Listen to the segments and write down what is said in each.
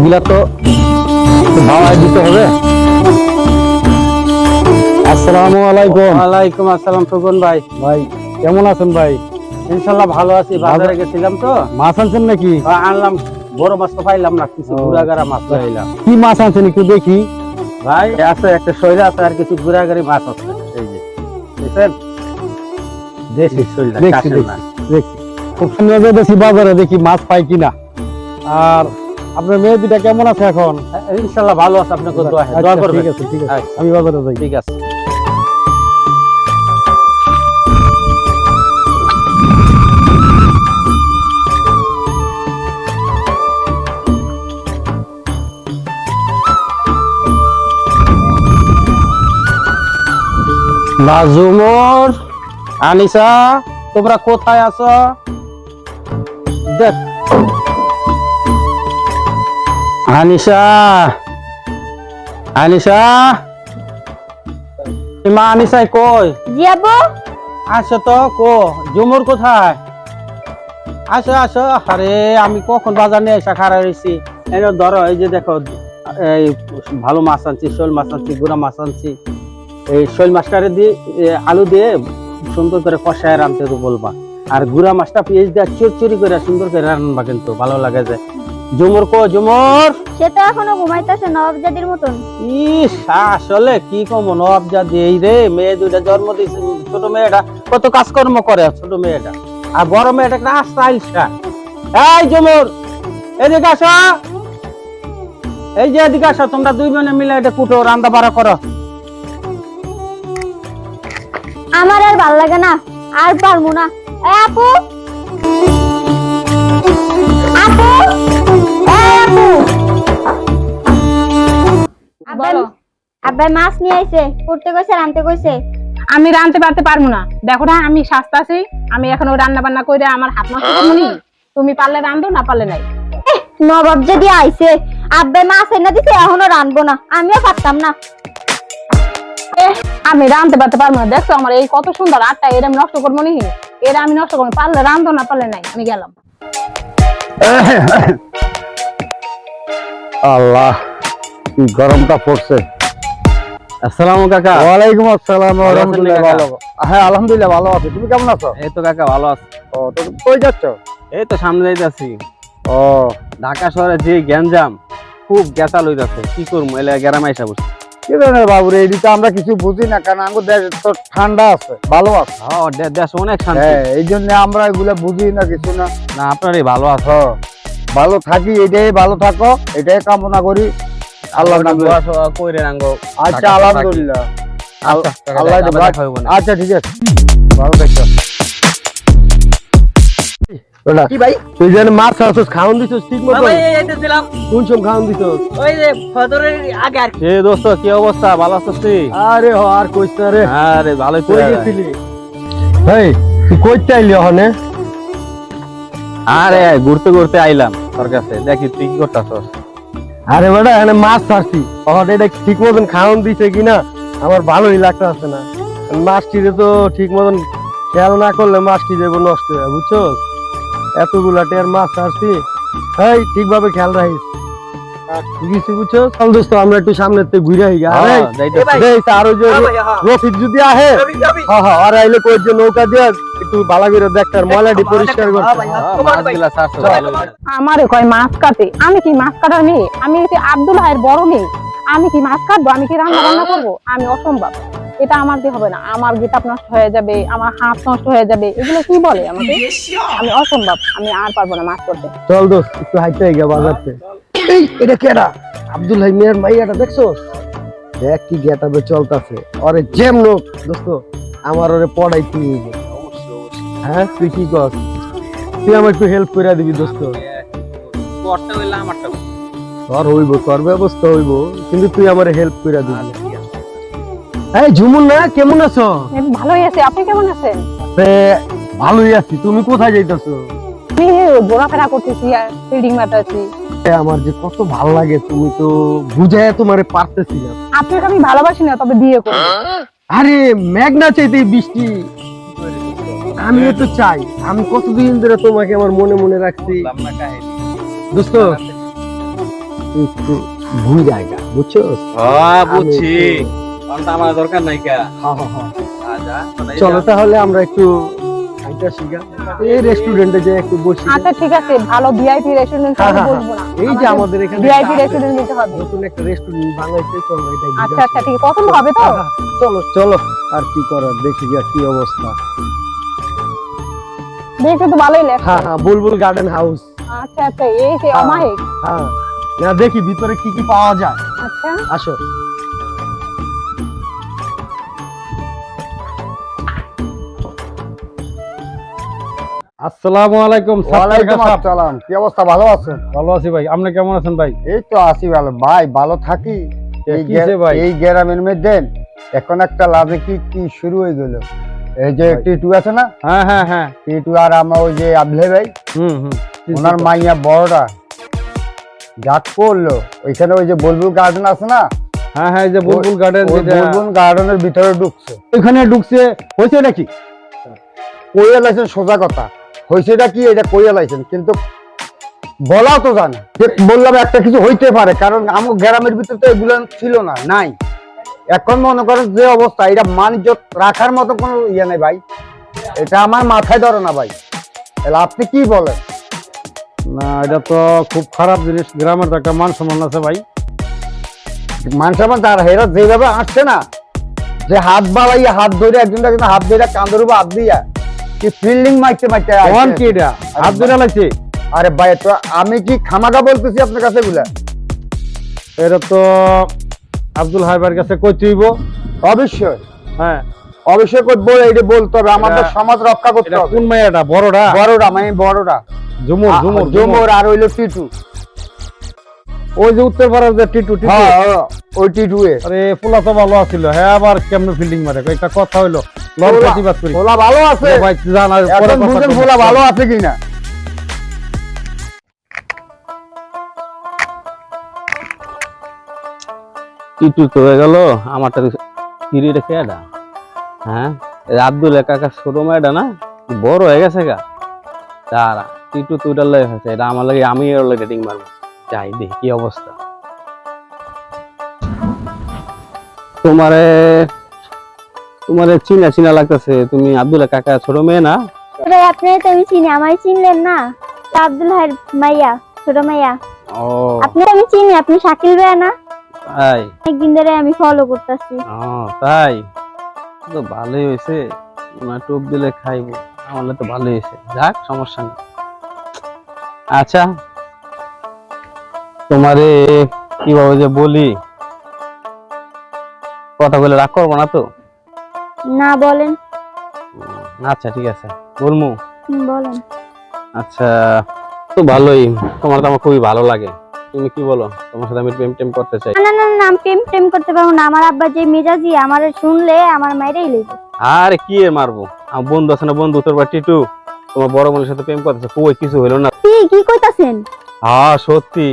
মাছগুলা তো ভাড়ায় দিতে হবে। আসসালামু আলাইকুম। আসসালাম ফুকন ভাই। ভাই কেমন আছেন ভাই? ইনশাল্লাহ ভালো আছি বাজারে গেছিলাম তো। মাছ আনছেন নাকি? আনলাম বড় মাছ তো পাইলাম না কিছু। মাছ পাইলাম। কি মাছ আনছেন একটু দেখি। ভাই আছে একটা শৈলা আছে আর কিছু গুড়াগাড়ি মাছ আছে। এই যে দেখছেন? দেশি শৈলা। দেখছি। খুব সুন্দর দেখছি বাজারে দেখি মাছ পাই কিনা। আর আপনার মেয়ে দুটা কেমন আছে এখন? এ, ইনশাল্লাহ ভালো আছে আপনাকে দোয়া আচ্ছা, দোয়া করবেন। ঠিক আছে ঠিক আছে। আচ্ছা। আমি বাজারে যাই। ঠিক আছে। নাজুমর আনিসা তোমরা কোথায় আছো? দেখ। আনিসা আনিসা মা আনিসাই কই? জি আব্বু। আসো তো কো জুমুর কোথায়? আসো আসো। আরে আমি কখন বাজার নিয়ে এসে খারাপ হয়েছি এনে ধরো এই যে দেখো এই ভালো মাছ আনছি শোল মাছ আনছি গুড়া মাছ আনছি। এই শোল মাছটারে দিয়ে আলু দিয়ে সুন্দর করে কষায় রানতে তো বলবা। আর গুড়া মাছটা পেঁয়াজ দিয়ে চুরচুরি করে সুন্দর করে রান্নবা কিন্তু ভালো লাগে যে। জুমুর কো জুমুর। সে তো এখনও ঘুমাইতেছে নবাবজাদির মতন। ইস আসলে কি কম এই রে মেয়ে দুইটা জন্ম দিয়েছে ছোট মেয়েটা কত কাজকর্ম করে ছোট মেয়েটা। আর বড় মেয়েটা একটা স্টাইলসা এই জমুর এদিকে আসো। এই যে এদিকে আসো তোমরা দুই বোনে মিলে এটা কুটো রান্না বাড়া করো। আমার আর ভালো লাগে না আর পারব না। আপু আব্বাই মাছ নিয়ে আইছে করতে কইছে রানতে কইছে? আমি পারতে পারব না। দেখো না আমি স্বাস্থ্য আছি আমি এখন রান্না বান্না আমার হাত নষ্ট তুমি পারলে রান্ধো না পারলে নাই। নবাব যদি আইছে আব্বাই মাছ এনে দিছে এখনও রানবো না। আমিও পারতাম না। আমি পারতে পারব না। দেখছ আমার এই কত সুন্দর আটটা এর আমি নষ্ট করব নি। এর আমি নষ্ট করব পারলে রান্ধো না পারলে নাই। আমি গেলাম। আল্লাহ। কি গরমটা পড়ছে। আসসালামু কাকা। ওয়ালাইকুম আসসালাম কাকা? ভালো। হ্যাঁ আলহামদুলিল্লাহ ভালো আছি। তুমি কেমন আছো? এই তো কাকা ভালো আছে। ও তো কই যাচ্ছ? এই তো সামনে যাইতাছি। ও। ঢাকা শহরে যে গ্যাঞ্জাম খুব লইতাছে কি করব এলে বসে। কি জানেন বাবু রে এদিকে আমরা কিছু বুঝি না কারণ আমাদের দেশ তো ঠান্ডা আছে ভালো আছে। হ্যাঁ দেশ অনেক শান্তি। হ্যাঁ এই জন্য আমরা এগুলা বুঝি না কিছু না। না আপনারই ভালো আছে। ভালো থাকি এটাই ভালো থাকো এটাই কামনা করি। আল্লাহ নাম। দোয়া সোয়া কইরে রাঙ্গো আচ্ছা আলহামদুলিল্লাহ আচ্ছা, আল্লাহ। আচ্ছা ঠিক আছে। ভালো থাকছো কি ভাই? তুই যেন মাছ খাওয়াছিস খাওয়ান দিছিস ঠিক মতো বাবা এই এইটা দিলাম। কোন সময় খাওয়ান দিছিস? ওই যে ফজরের আগে আর কি। দোস্ত কি অবস্থা? ভালো আছিস তুই? আরে হ আর কইছ না রে। আরে ভালোই কই গেছিলি? এই তুই কইতে আইলি ওখানে? আরে ঘুরতে ঘুরতে আইলাম তোর কাছে। দেখি তুই কি করতাছস? আরে বেটা, এখানে মাছ ছাড়ছি এটা ঠিক মতন খাওয়ান দিছে কিনা? আমার ভালোই লাগতে আছে না। মাছটিতে তো ঠিক মতন খেয়াল না করলে মাছটি দেবো নষ্ট হয়ে বুঝছ এতগুলা টের মাছ ছাড়ছি এই, ঠিকভাবে খেয়াল রাখিস। আমরা একটু সামনে ঘুরে আরে যে। রফিক যদি আহে আর আইলে কই যে নৌকা দিয়ে একটু ভালো করে ময়লাটি পরিষ্কার কয় মাছ কাটে আমি কি মাছ কাটার মেয়ে? আমি আব্দুল হায়ের বড় মেয়ে? আমি কি মাছ কাটবো? আমি কি রান্না বান্না করব? আমি অসম্ভব। এটা আমার দিয়ে হবে না। আমার গেটাপ নষ্ট হয়ে যাবে আমার হাত নষ্ট হয়ে যাবে এগুলো কি বলে আমাকে? আমি অসম্ভব আমি আর পারব না মাছ করতে। চল দোস্ত একটু হাইতে গিয়ে বাজারতে। এই এটা কেডা আব্দুল হাই মিয়ার মাইয়াটা দেখছ? দেখ কি গেটাবে চলতাছে। আরে জেম লোক দোস্ত আমার ওরে পড়াইতে নিয়ে গে। হ্যাঁ তুই কি কর? তুই আমার একটু হেল্প করে দিবি দোস্ত। হইল আমারটা। তোর হইব তোর ব্যবস্থা হইব কিন্তু তুই আমার হেল্প করে দিবি। আচ্ছা। এই ঝুমুন না কেমন আছো? ভালোই আছি আপনি কেমন আছেন? ভালোই আছি তুমি কোথায় যাইতাছো? আমি ঘোরাফেরা করতেছি ফিল্ডিং মারতেছি এ, আমার যে কত ভালো লাগে তুমি তো বুঝায় তোমারে পারতেছি না। আপনাকে আমি ভালোবাসি না তবে বিয়ে করব। আরে মেঘ না চাইতে বৃষ্টি। আমি তো চাই। আমি কতদিন ধরে তোমাকে আমার মনে মনে রাখছি। দোস্ত একটু ভুল জায়গা বুঝছ? হ্যাঁ বুঝছি। আমার দরকার নাই কা। চলো তাহলে আমরা একটু শিখা। এই রেস্টুরেন্টে যে একটু বসি। আচ্ছা ঠিক আছে ভালো ভিআইপি রেস্টুরেন্ট হ্যাঁ, আমি হ্যাঁ, বলব না। এই যে আমাদের এখানে ভিআইপি রেস্টুরেন্ট নিতে হবে। নতুন একটা রেস্টুরেন্ট বানাইছে চলো এটা আচ্ছা আচ্ছা ঠিক পছন্দ হবে তো? হ্যাঁ, হ্যাঁ, চলো চলো আর কি করার দেখি গিয়া কি অবস্থা। দেখতে তো ভালোই লাগছে। হ্যাঁ হ্যাঁ বুলবুল গার্ডেন হাউস। আচ্ছা আচ্ছা এই সে হ্যাঁ। অমায়িক। হ্যাঁ। না দেখি ভিতরে কি কি পাওয়া যায়। আচ্ছা। আসো। আসসালামু আলাইকুম ওয়ালাইকুম আসসালাম। কি অবস্থা? ভালো আছেন? ভালো আছি ভাই। আপনি কেমন আছেন ভাই? এই তো আছি ভালো। ভাই ভালো থাকি? এই গ্রামের মধ্যে এখন একটা লাভে কি কি শুরু হয়ে গেল? এই যে টিটু আছে না? হ্যাঁ হ্যাঁ হ্যাঁ। টিটু আর আমার ওই যে আবলে ভাই হুম হুম। ওনার মাইয়া বড়রা যাক করল। ওইখানে ওই যে বুলবুল গার্ডেন আছে না? হ্যাঁ হ্যাঁ যে বুলবুল গার্ডেন ওই বুলবুল গার্ডেনের ভিতরে ঢুকছে। ওইখানে ঢুকছে। হয়েছে নাকি? কইয়া লাইছেন সোজা কথা। হয়েছেটা কি এটা কইয়া লাইছেন কিন্তু বলাও তো জানে। বললাম একটা কিছু হইতে পারে কারণ আমার গ্রামের ভিতরে তো এগুলো ছিল না নাই। এখন মনে করেন যে অবস্থা এটা মানিজ্য রাখার মতো কোনো ইয়ে নেই ভাই। এটা আমার মাথায় ধরে না ভাই। তাহলে আপনি কি বলেন? না এটা তো খুব খারাপ জিনিস গ্রামের তো একটা মান সম্মান আছে ভাই। মান সম্মান যারা হেরা যেভাবে আসছে না যে হাত বাড়াইয়া হাত ধরে একজনটা কিন্তু হাত ধরে কাঁদর উপর হাত দিয়া কি ফিল্ডিং মারতে মারতে কোন। কি এটা হাত ধরে লাগছে আরে ভাই তো আমি কি খামাকা বলতেছি আপনার কাছে এগুলা? এটা তো আব্দুল হাইবার কাছে কই তুইব অবশ্যই। হ্যাঁ। অবশ্যই করব এটা বলতে হবে। আমাদের সমাজ রক্ষা করতে হবে। কোন মাইয়াটা বড়টা? বড়রা মানে বড়রা ঝুমুর ঝুমুর ঝুমুর আর হইল টিটু। ওই যে উত্তর পাড়ার যে টিটু। টিটু হ্যাঁ হ্যাঁ, ওই আরে পোলা তো ভালো আছিল। হ্যাঁ আবার কেমনে ফিল্ডিং মারে? একটা কথা হইল। লন পোলা- প্রতিবাদ করি। ফোলা ভালো আছে। ভাই জান পরে কই। ভালো আছে কিনা। টিটু তো হয়ে গেল। আমারটা কিরি রেখে এটা হ্যাঁ? আব্দুল কাকা ছোট মেয়েটা না বড় হয়ে গেছে গা। তারা টিটু তো ওটার লাগে হয়েছে এটা আমার লাগে আমি ওর লাগে ডেটিং মারবো। যাই দেখি কি অবস্থা। তোমারে তোমারে চিনা চিনা লাগতেছে। তুমি আব্দুল কাকা ছোট মেয়ে না? ভাই আপনি তো আমি চিনি আমায় চিনলেন না। আব্দুল হাইর মাইয়া ছোট মাইয়া। ও। আপনি আমি চিনি আপনি শাকিল ভাই না? তাই? একদিন ধরে আমি ফলো করতেছি। ও তাই? তো ভালোই হয়েছে। না টোপ দিলে খাইবো। আমার তো ভালোই হয়েছে। যাক সমস্যা নেই। আচ্ছা তোমারে কীভাবে যে বলি? কথা বলে রাগ করব না তো? না বলেন। আচ্ছা ঠিক আছে। বলমু? বলেন। আচ্ছা তো ভালোই। তোমার তো আমার খুবই ভালো লাগে। তুমি কি বলো? তোমার সাথে আমি প্রেম টেম করতে চাই। না না না আমি প্রেম প্রেম করতে পারব না। আমার আব্বা যে মেজাজি আমার শুনলে আমার মায়েরই লেগে আরে কি এর মারবো? আমার বন্ধু আছে না বন্ধু? তোর বা টিটু? তোমার বড় বোনের সাথে প্রেম করতেছে? কই কিছু হইল না? কি কি কইতাছেন? হ্যাঁ সত্যি।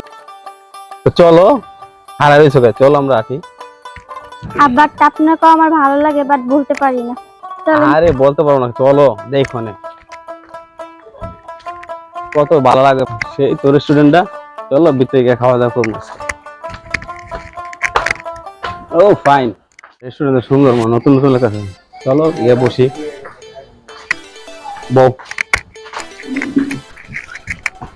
তো চলো। হারা হয়েছে চলো আমরা রাখি। আব্বারটা আপনাকে আমার ভালো লাগে বাট বলতে পারি না। আরে বলতে পারো না চলো দেখো কত ভালো লাগে সেই তোর স্টুডেন্টটা চলো ভিতরে গিয়ে খাওয়া দাওয়া করব। ও ফাইন রেস্টুরেন্ট সুন্দর মা নতুন নতুন লেখা আছে। চলো গিয়ে বসি। বউ।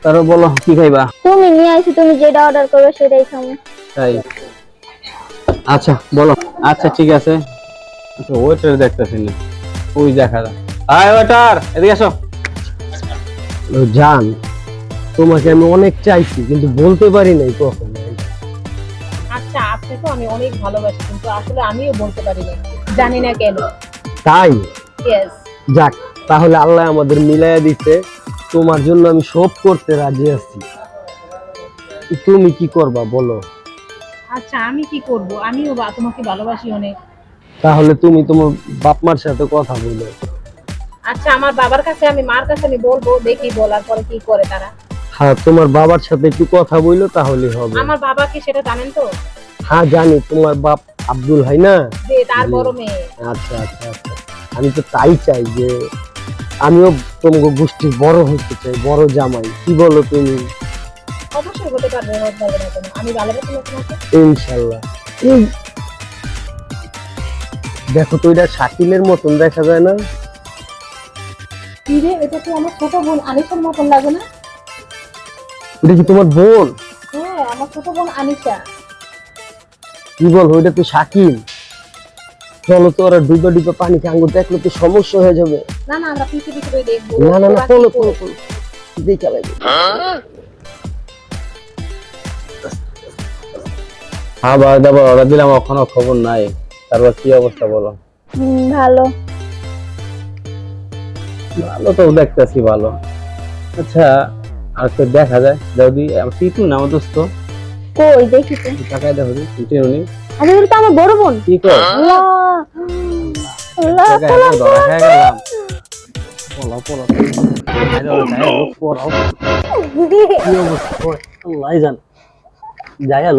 তারপর বলো কি খাইবা? তুমি নিয়ে আইছো তুমি যেটা অর্ডার করবে সেটাই খাব। তাই। আচ্ছা বলো। আচ্ছা ঠিক আছে। আচ্ছা ওয়েটার দেখতেছি না। ওই দেখা যায় আয় ওয়েটার এদিকে আসো। জান তোমাকে আমি অনেক চাইছি কিন্তু বলতে পারি নাই কখন। আচ্ছা আপনাকে আমি অনেক ভালোবাসি কিন্তু আসলে আমিও বলতে পারি না জানি না কেন। তাই? ইয়েস যাক তাহলে আল্লাহ আমাদের মিলাইয়া দিতে তোমার জন্য আমি সব করতে রাজি আছি। তুমি কি করবা বলো? আচ্ছা আমি কি করব? আমিও বা তোমাকে ভালোবাসি অনেক। তাহলে তুমি তোমার বাপ মার সাথে কথা বলো। আচ্ছা আমার বাবার কাছে আমি মার কাছে আমি বলব দেখি বলার পরে কি করে তারা। হ্যাঁ তোমার বাবার সাথে একটু কথা বলল তাহলে হবে। আমার বাবা কি সেটা জানেন তো? হ্যাঁ জানি তোমার বাপ আব্দুল হয় না? যে তার বড় মেয়ে। আচ্ছা আচ্ছা আচ্ছা। আমি তো তাই চাই যে আমিও তোমাকে গোষ্ঠীর বড় হতে চাই বড় জামাই। কি বলো তুমি? অবশ্যই হতে পারবে পারবে না কেন? আমি ভালোবাসি না তোমাকে ইনশাল্লাহ। এই দেখো তো এটা শাকিলের মতন দেখা যায় না? কি রে এটা তো আমার ছোট বোন আনিশার মতন লাগে না? এটা কি তোমার বোন? হ্যাঁ আমার ছোট বোন আনিশা। কি বল ওইটা তো শাকিল। চলো তো ওরা ডুবে ডুবে পানিতে আঙ্গুর দেখলে তো সমস্যা হয়ে যাবে। না না আমরা পিছে পিছে করে দেখব। না না না চলো চলো চলো। দেখে লাগবে খাবার দাবার অর্ডার দিলাম এখনও খবর নাই। তারপর কি অবস্থা বলো? ভালো। ভালো তো দেখতেছি ভালো। আচ্ছা আর তো দেখা যায়। যদি টিটু না আমার দোস্ত? কই দেখি তো। টাকায় দেখো টিটু নি? আরে ওটা তো আমার বড় বোন। কি কর? আল্লাহ আল্লাহ ধরা গেলাম। পোলা পোলা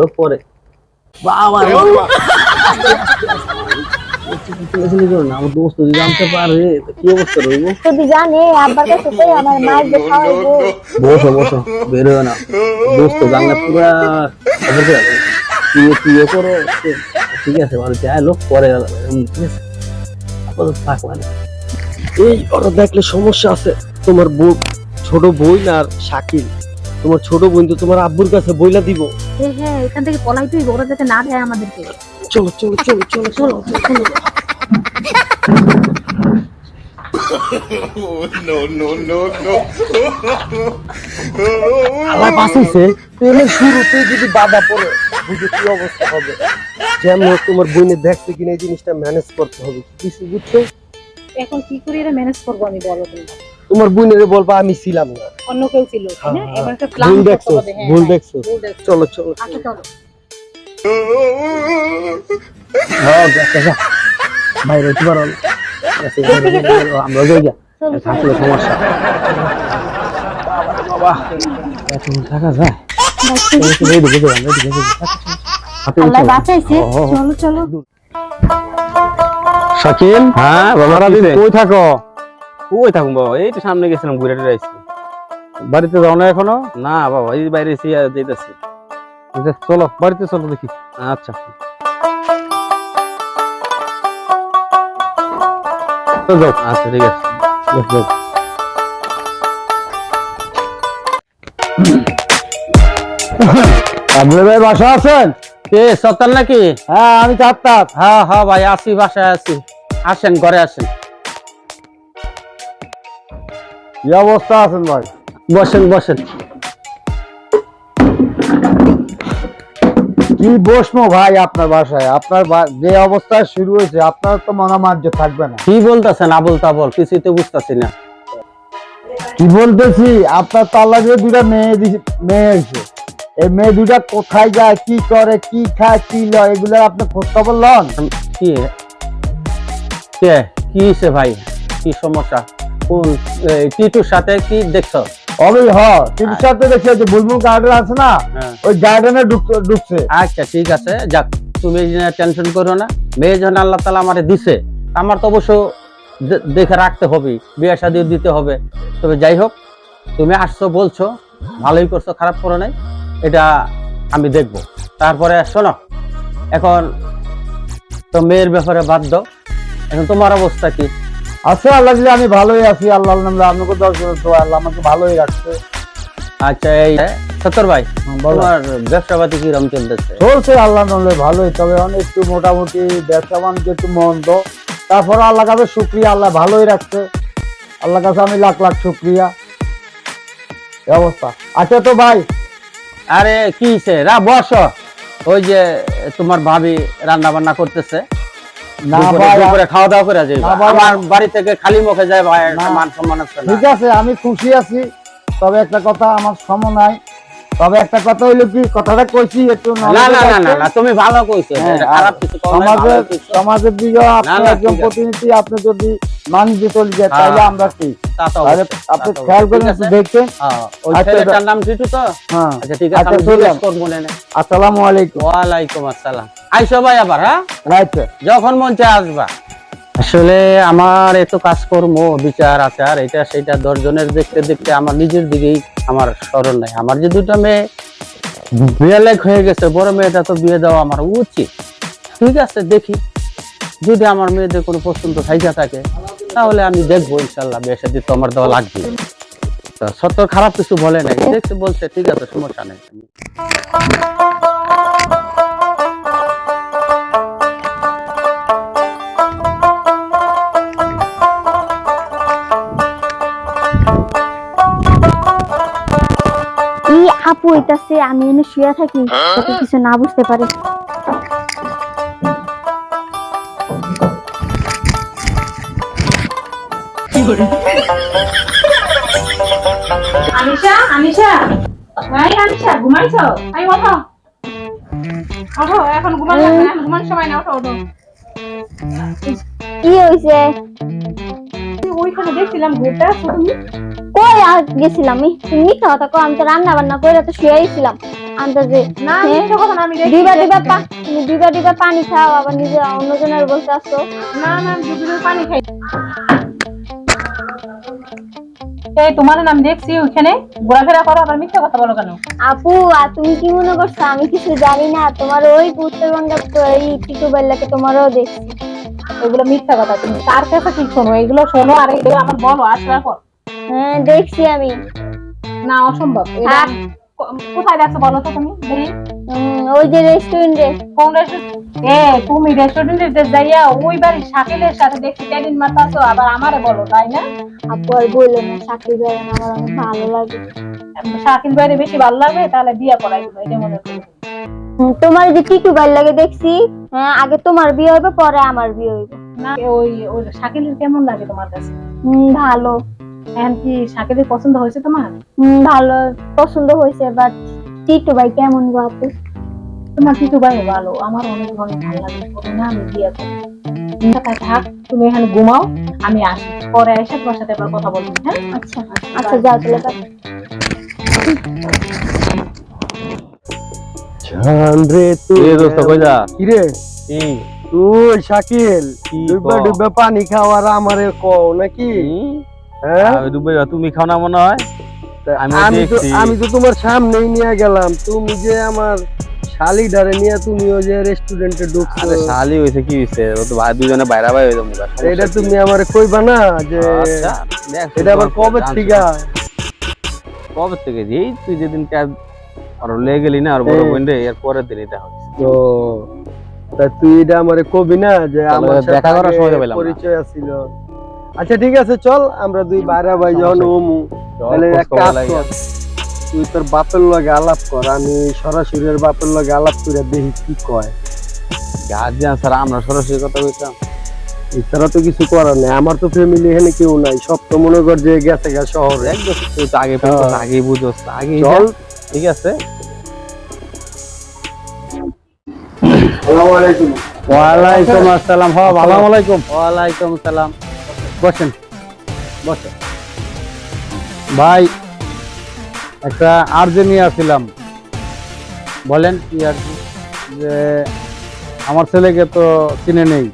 লোক পরে। বাবা রে। বাবা। চিল্লাচিল্লি করো না, আমার দোস্ত যদি জানতে পারে কি অবস্থা রইব যদি জানে আব্বার কাছে তো আমার মায়ের যে খাওয়াইবো বসো বসো বেরোয় না। দোস্ত জানলে পুরা খবর করে রাখো। তুইও তুইও করো ঠিক আছে ভালো যাই লোক পরে ঠিক আছে? আপাতত থাক মানে। এই ওরা দেখলে সমস্যা আছে। তোমার বউ ছোট বোন আর শাকিল। তোমার ছোট বোন তো তোমার আব্বুর কাছে বইলা দিব। হ্যাঁ হ্যাঁ এখান থেকে পলাই তুই ওরা যাতে না দেয় আমাদেরকে। চলো চলো চলো চলো চলো। চলো প্রেমের শুরুতে যদি বাধা পড়ে বুঝে কি অবস্থা হবে। যেমন তোমার বোনে দেখতে কিনা এই জিনিসটা ম্যানেজ করতে হবে। কিছু বুঝছ? এখন কি করে এটা ম্যানেজ করব আমি বলো তুমি? তোমার বোনের বলবা আমি ছিলাম না। অন্য কেউ ছিল না? হ্যাঁ, প্ল্যান ভুল করতে দেখছ হবে হ্যাঁ ভুল হ্যাঁ, দেখছ। চলো চলো আচ্ছা হ্যাঁ বাইরে হতে পারো আমরা যাই গা থাকলে সমস্যা। বাবা যায়। শাকিল? হ্যাঁ বাবা সারাদিন? কিসে? কই থাকো? কই থাকুন বাবা? এই তো সামনে গেছিলাম ঘুরে টুরে আসছি। বাড়িতে যাও না এখনও? না বাবা এই বাইরে এসে যেতেছি। আচ্ছা, চলো বাড়িতে চলো দেখি। আচ্ছা। যাও। আচ্ছা ঠিক আছে। যাও, যাও। আবুল ভাই বাসা আছেন? কে সত্তর নাকি? হ্যাঁ আমি চাপ্তাপ হ্যাঁ হ্যাঁ ভাই আসি বাসায় আসি আসেন ঘরে আসেন। কি অবস্থা আছেন ভাই? বসেন বসেন। কি বসমো ভাই আপনার বাসায়? আপনার যে অবস্থায় শুরু হয়েছে আপনার তো মনামার্য থাকবে না। কি বলতেছেন? আবুল তাবল কিছুই তো বুঝতেছি না। কি বলতেছি? আপনার তাল্লা দিয়ে দুটা মেয়ে মেয়ে হয়েছে। এই মেয়ে দুটা কোথায় যায় কি করে কি খায় কি লয় এগুলো আপনি খোঁজ খবর লন? কি? কে? ভাই? কি সমস্যা? কোন সাথে কি দেখছ? অবৈ হ কিন্তু সাথে দেখছি যে বুলবুল গার্ডেন আছে না হ্যাঁ। ওই গার্ডেনে ঢুকছে আচ্ছা ঠিক আছে যাক তুমি টেনশন করো না। মেয়ে যখন আল্লাহ তালা আমারে দিছে আমার তো অবশ্য দেখে রাখতে হবে বিয়ে শাদি দিতে হবে। তবে যাই হোক তুমি আসছো বলছো ভালোই করছ খারাপ করো নাই এটা আমি দেখব। তারপরে শোনো এখন তো মেয়ের ব্যাপারে বাদ দাও। এখন তোমার অবস্থা কি? আছে আল্লাহ দিলে আমি ভালোই আছি আল্লাহ নামে আপনাকে দর্শন তো আল্লাহ আমাকে ভালোই রাখছে। আচ্ছা এই সত্তর ভাই তোমার ব্যবসা পাতি কিরম চলতেছে? চলছে আল্লাহ নামলে ভালোই তবে অনেক একটু মোটামুটি ব্যবসা বাণিজ্য একটু মন্দ। তারপর আল্লাহ কাছে শুক্রিয়া আল্লাহ ভালোই রাখছে। আল্লাহ কাছে আমি লাখ লাখ শুক্রিয়া। অবস্থা। আচ্ছা তো ভাই আরে কি রা বস। ওই যে তোমার ভাবি রান্না বান্না করতেছে। খাওয়া দাওয়া করে আমার বাড়ি থেকে খালি মুখে যায় ভাই মান সম্মান ঠিক আছে আমি খুশি আছি তবে একটা কথা আমার সময় নাই। তবে একটা কথা হইল কি কথাটা কইছি একটু না না না না তুমি ভালো কইছো হ্যাঁ, খারাপ কিছু সমাজের। সমাজের দিকে আপনি একজন প্রতিনিধি আপনি যদি মানিয়ে চলে যায়। তাহলে আমরা কি? আপনি খেয়াল। করেন একটু দেখছেন হ্যাঁ, ওই আচ্ছা, ছেলেটার নাম টিটু তো? হ্যাঁ। আচ্ছা ঠিক আছে আচ্ছা, আমি। জিজ্ঞেস করব না আসসালামু আলাইকুম। ওয়ালাইকুম আসসালাম। আইসো ভাই আবার হ্যাঁ? রাইট যখন মন চায় আসবা। আসলে আমার এত কাজকর্ম, বিচার, আচার, এটা সেটা দশজনের দেখতে দেখতে আমার নিজের দিকেই আমার স্মরণ নাই। আমার যে দুটো মেয়ে বিয়ে লাইক হয়ে গেছে, বড় মেয়েটা তো বিয়ে দেওয়া আমার উচিত। ঠিক আছে, দেখি। যদি আমার মেয়েদের কোনো পছন্দ থাইকা থাকে, তাহলে আমি দেখব ইনশাল্লাহ, বিয়ে সাথে তো আমার দেওয়া লাগবে। সত্য খারাপ কিছু বলে নাই। দেখছে বলছে, ঠিক আছে, সমস্যা নেই। এই আপু হইতাছে আমি এনে শুয়ে থাকি কিছু না বুঝতে পারে। আনিশা আনিশা। ভাই আনিশা ঘুমাইছো? আই ওঠো। ওঠো এখন ঘুমান লাগবে না ঘুমান সময় না ওঠো ওঠো। কি হইছে? ওইখানে দেখছিলাম ঘুরতে আসছো তুমি? কই আর গেছিলাম মিথ্যা কথা কও আমি তো রান্না বান্না করে তো শুয়েছিলাম আন্দাজে না হ্যাঁ? মিথ্যা কথা না আমি দেখছি ডিবা ডিবা পা তুমি পানি খাও আবার নিজে অন্যজনের বলতে আসছো না না আমি পানি খাই। এই তোমার নাম দেখছি ওইখানে ঘোরাফেরা করো আবার মিথ্যা কথা বলো কেন? আপু আর তুমি কি মনে করছ? আমি কিছু জানি না তোমার ওই উত্তরবঙ্গের তো এই টিটু বেল্লাকে তোমারও দেখছি। এগুলো মিথ্যা কথা তুমি তার কাছে কি শোনো? এগুলো শোনো আর এগুলো আমার বলো আসরা কর। হ্যাঁ দেখছি আমি। না অসম্ভব। কোথায় দেখছ বলো তো তুমি? ওই যে রেস্টুরেন্টে কোন রেস্টুরেন্ট এ তুমি রেস্টুরেন্টে যাইয়া ওই বাড়ির শাকিলের সাথে দেখছি মারতাছো আবার আমারে বলো তাই না? আপু আর বলল না করে না আমার অনেক ভালো লাগে। শাকিল বেশি ভালো লাগবে তাহলে বিয়ে করাই দিবো এটা মনে করি। তোমার যে টিটু বেল লাগে দেখছি? হ্যাঁ আগে তোমার বিয়ে হইবে পরে আমার বিয়ে হইবে। না ওই ওই শাকিলের কেমন লাগে তোমার কাছে? ভালো। এখন কি শাকিলের পছন্দ হয়েছে তোমার? ভালো পছন্দ হয়েছে বাট টিটু ভাই কেমন গো আপু? তোমার কিছু ভাই ভালো আমার অনেক অনেক ভালো লাগে। না আমি বিয়ে থাক, থাক তুমি এখানে ঘুমাও আমি আসি। পরে এসে তোমার সাথে আবার কথা বলব হ্যাঁ? আচ্ছা আচ্ছা যাও তাহলে রে তুই এ দোস্ত কই যা? কি রে কি তুই শাকিল পানি খাওয়ার আমারে কও নাকি? হ্যাঁ? তুমি খাও না মনে হয়? আমি আমি তো তোমার সামনেই নিয়ে গেলাম। তুমি যে আমার শালিডারে নিয়ে তুমি ওই যে রেস্টুরেন্টে ঢুকছো। আরে শালি হইছে কি হইছে? ও তো ভাই দুজনে বাইরা ভাই হইছে মুগা এটা তুমি আমারে কইবা না যে আচ্ছা এটা আবার কবে। থেকে? কবে থেকে? এই তুই যেদিন কাজ আর লে গেলি না আর বড় এই। বোন রে এর পরের দিন এটা তো তা তুই এটা আমারে কবি না যে আমার দেখা করার সময় পেলাম পরিচয় আছিল। আচ্ছা ঠিক আছে চল আমরা দুই বাইরা ভাই যখন ওমু তাহলে এক কাজ কর তুই তোর বাপের লগে আলাপ কর আমি সরাসরি ওর বাপের লগে আলাপ করে দেখি কি কয়। গার্জিয়ান স্যার আমরা সরাসরি কথা কইতাম। এছাড়া তো কিছু করার নেই আমার তো ফ্যামিলি এখানে কেউ নাই সব তো মনে কর যে গেছে গা শহরে। একদম তুই তো আগে হ্যাঁ। আগে বুঝোস আগে চল। ঠিক আছে? ওয়ালাইকুম আসসালাম হ ভালো। আসসালামু। আলাইকুম ওয়ালাইকুম সালাম। বসেন। বসেন ভাই একটা আর্জি নিয়ে আসছিলাম। বলেন কি আর্জি? যে আমার ছেলেকে তো চিনে নেই।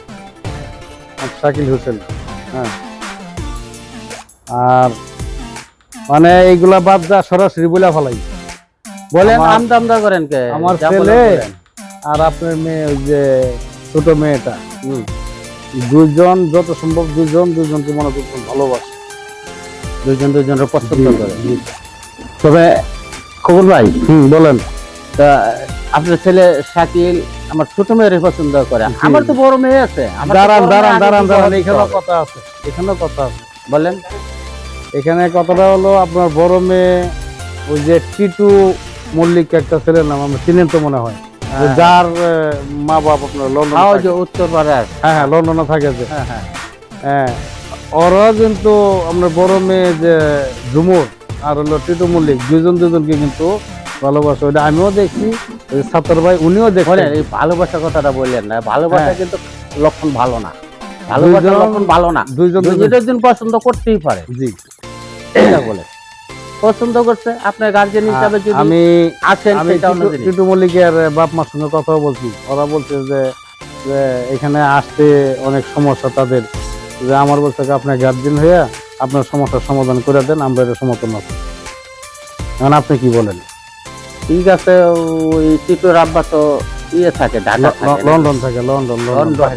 শাকিল হোসেন হ্যাঁ। আর মানে এইগুলা বাদ যা সরাসরি বলে ফেলাই। বলেন আমদা আমদা করেন কে? আমার ছেলে আর আপনার মেয়ে ওই যে ছোট মেয়েটা হুম, দুজন যত সম্ভব দুজন দুজনকে মনে করছেন ভালোবাসে। দুজন দুজনের পছন্দ করে। তবে খবর ভাই হুম বলেন। তা আপনার ছেলে শাকিল আমার ছোট মেয়ের পছন্দ করে। আমার তো বড় মেয়ে আছে। দাঁড়ান দাঁড়ান দাঁড়ান দাঁড়ান। এখানেও কথা আছে এখানেও কথা আছে। বলেন। এখানে কথাটা হলো আপনার বড় মেয়ে ওই যে টিটু মল্লিক একটা ছেলের নাম আমরা চিনেন তো মনে হ্যাঁ। যার মা বাপ আপনার লন্ডন হ্যাঁ, যে হ্যাঁ হ্যাঁ লন্ডনে থাকে যে। হ্যাঁ হ্যাঁ। হ্যাঁ ওরা কিন্তু আমরা বড় মেয়ে যে ঝুমুর আর হলো টিটু মল্লিক দুজন দুজনকে কিন্তু ভালোবাসে। ওটা আমিও দেখছি ছাত্র ভাই উনিও দেখেন এই ভালোবাসার কথাটা বললেন না। ভালোবাসা হ্যাঁ। কিন্তু লক্ষণ ভালো না। ভালোবাসার দুইজন- লক্ষণ ভালো না। দুইজন দুজন পছন্দ করতেই পারে। জি। এটা বলে পছন্দ করছে আপনার গার্জেন হিসাবে যদি আমি আছেন আমি সেটা অন্য টিটু- জিনিস। টিটু মল্লিকের বাপ মার সঙ্গে কথা বলছি। ওরা বলছে যে যে এখানে আসতে অনেক সমস্যা তাদের। যে আমার বলছে যে আপনার গার্জেন হইয়া আপনার সমস্যার সমাধান করে দেন আমরা এটা সমর্থন আছি এখন আপনি কি বলেন? ঠিক আছে ওই টিটুর আব্বা তো ইয়ে থাকে ঢাকা? লন্ডন থাকে লন্ডন লন্ডন।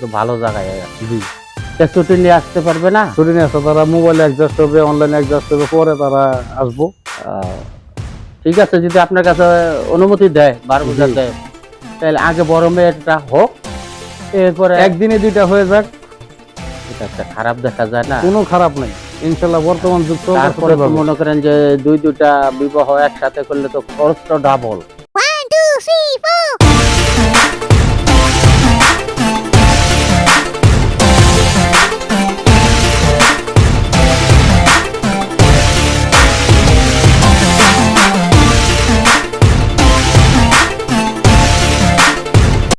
তো ভালো জায়গায় জি। ছুটি নিয়ে আসতে পারবে না? ছুটি নিয়ে আসতে তারা মোবাইলে অ্যাডজাস্ট হবে অনলাইনে অ্যাডজাস্ট হবে পরে তারা আসব। ঠিক আছে যদি আপনার কাছে অনুমতি দেয় বার বুঝার দেয় তাহলে আগে বড় মেয়েটা হোক এরপরে একদিনে দুইটা হয়ে যাক। খারাপ দেখা যায় না। কোনো খারাপ নাই। ইনশাল্লাহ বর্তমান যুগ তারপরে মনে করেন যে দুই দুইটা বিবাহ একসাথে করলে তো খরচটা ডাবল